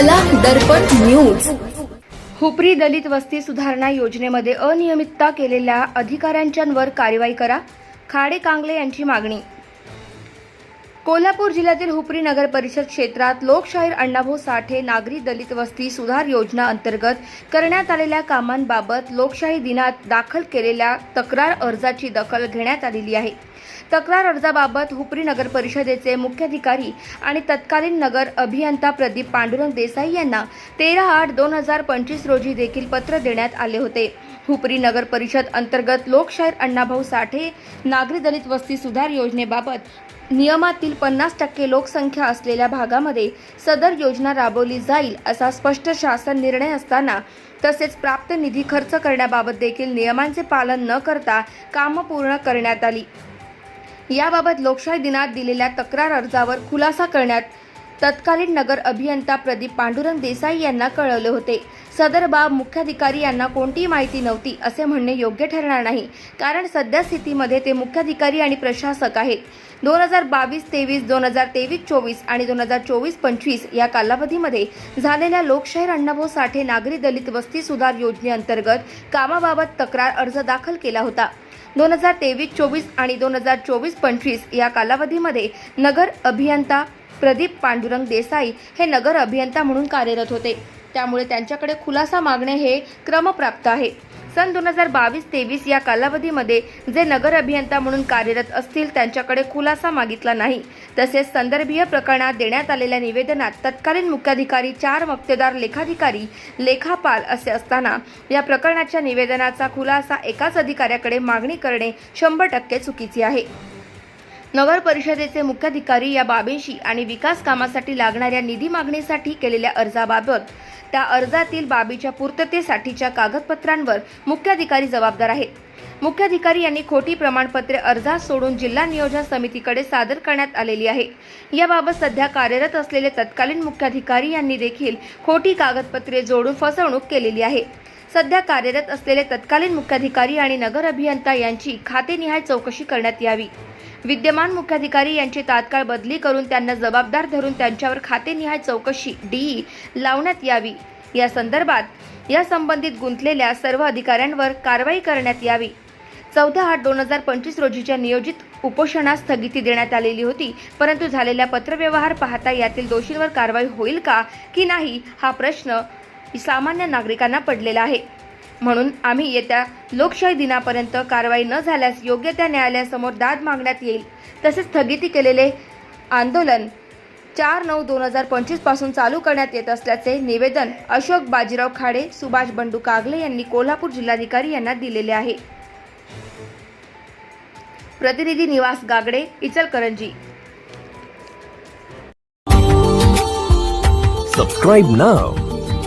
कला दर्पण न्यूज हुपरी दलित वस्ती सुधारणा योजनेमध्ये अनियमितता केलेल्या अधिकाऱ्यांच्यावर कारवाई करा. खाडे कांगले यांची मागणी. कोल्हापूर जिल्ह्यातील हुपरी नगर परिषद क्षेत्रात लोकशाहीर अण्णाभाऊ साठे नागरी दलित वस्ती सुधार योजना अंतर्गत करण्यात आलेल्या कामांबाबत लोकशाही दिनात दाखल केलेल्या तक्रार अर्जाची दखल घेण्यात आलेली आहे. तक्रार अर्जाबाबत हुपरी नगर परिषदेचे मुख्याधिकारी आणि तत्कालीन नगर अभियंता प्रदीप पांडुरंग देसाई यांना तेरा आठ दोन हजार पंचवीस रोजी देखील पत्र देण्यात आले होते. हुपरी नगर परिषद अंतर्गत लोकशाहीर अण्णाभाऊ साठे नागरी दलित वस्ती सुधार योजनेबाबत नियमातील पन्नास टक्के लोकसंख्या असलेल्या भागामध्ये सदर योजना राबवली जाईल असा स्पष्ट शासन निर्णय असताना तसेच प्राप्त निधी खर्च करण्याबाबत देखील नियमांचे पालन न करता कामं पूर्ण करण्यात आली. याबाबत लोकशाही दिनात दिलेल्या तक्रार अर्जावर खुलासा करण्यात तत्कालीन नगर अभियंता प्रदीप पांडुरंग देसाई यांना कळवले होते. सदर बाब मुख्याधिकारी यांना कोणतीही माहिती नव्हती असे म्हणणे योग्य ठरणार नाही. कारण सध्या स्थितीमध्ये ते मुख्याधिकारी आणि प्रशासक आहेत. दोन हजार बावीस तेवीस दोन हजार तेवीस चोवीस आणि दोन हजार चोवीस पंचवीस या कालावधीमध्ये झालेल्या लोकशाहीर अण्णाभाऊ साठे नागरी दलित वस्ती सुधार योजनेअंतर्गत कामाबाबत तक्रार अर्ज दाखल केला होता. दोन हजार तेवीस चोवीस आणि दोन हजार चोवीस पंचवीस या कालावधीमध्ये नगर अभियंता प्रदीप पांडुरंग देसाई हे नगर अभियंता म्हणून कार्यरत होते. त्यामुळे त्यांच्याकडे खुलासा मागणे हे क्रमप्राप्त आहे. सन दोन हजार बावीस तेवीस या कालावधीमध्ये जे नगर अभियंता म्हणून कार्यरत असतील त्यांच्याकडे खुलासा मागितला नाही. तसेच संदर्भीय प्रकरणात देण्यात आलेल्या निवेदनात तत्कालीन मुख्याधिकारी चार मक्तेदार लेखाधिकारी लेखापाल असे असताना या प्रकरणाच्या निवेदनाचा खुलासा एकाच अधिकाऱ्याकडे मागणी करणे शंभर टक्के चुकीचे आहे. नगर परिषदेचे मुख्याधिकारी या बाबींशी आणि विकास कामासाठी लागणाऱ्या निधी मागणीसाठी केलेल्या अर्जाबाबत त्या अर्जातील बाबीच्या पूर्ततेसाठीच्या कागदपत्रांवर मुख्याधिकारी जबाबदार आहेत. मुख्याधिकारी यांनी खोटी प्रमाणपत्रे अर्जात सोडून जिल्हा नियोजन समितीकडे सादर करण्यात आलेली आहे. याबाबत सध्या कार्यरत असलेले तत्कालीन मुख्याधिकारी यांनी देखील खोटी कागदपत्रे जोडून फसवणूक केलेली आहे. सध्या कार्यरत असलेले तत्कालीन मुख्याधिकारी आणि नगर अभियंता यांची खातेनिहाय चौकशी करण्यात यावी. विद्यमान मुख्याधिकारी यांची तात्काळ बदली करून त्यांना जबाबदार धरून त्यांच्यावर खातेनिहाय चौकशी डीई लावण्यात यावी. या संदर्भात या संबंधित गुंतलेल्या सर्व अधिकाऱ्यांवर कारवाई करण्यात यावी. चौदा आठ दोन हजार पंचवीस रोजीच्या नियोजित उपोषणास स्थगिती देण्यात आलेली होती परंतु झालेल्या पत्रव्यवहार पाहता यातील दोषींवर कारवाई होईल का की नाही हा प्रश्न सामान्य नागरिकांना पडलेला आहे. म्हणून आम्ही येत्या लोकशाही दिनापर्यंत कारवाई न झाल्यास योग्य त्या न्यायालयासमोर दाद मागण्यात येईल तसेच स्थगिती केलेले आंदोलन चार नऊ दोन हजार पंचवीसपासून चालू करण्यात येत असल्याचे निवेदन अशोक बाजीराव खाडे सुभाष बंडू कागले यांनी कोल्हापूर जिल्हाधिकारी यांना दिलेले आहे. प्रतिनिधी Nivas Gagade Ichalkaranji. Subscribe now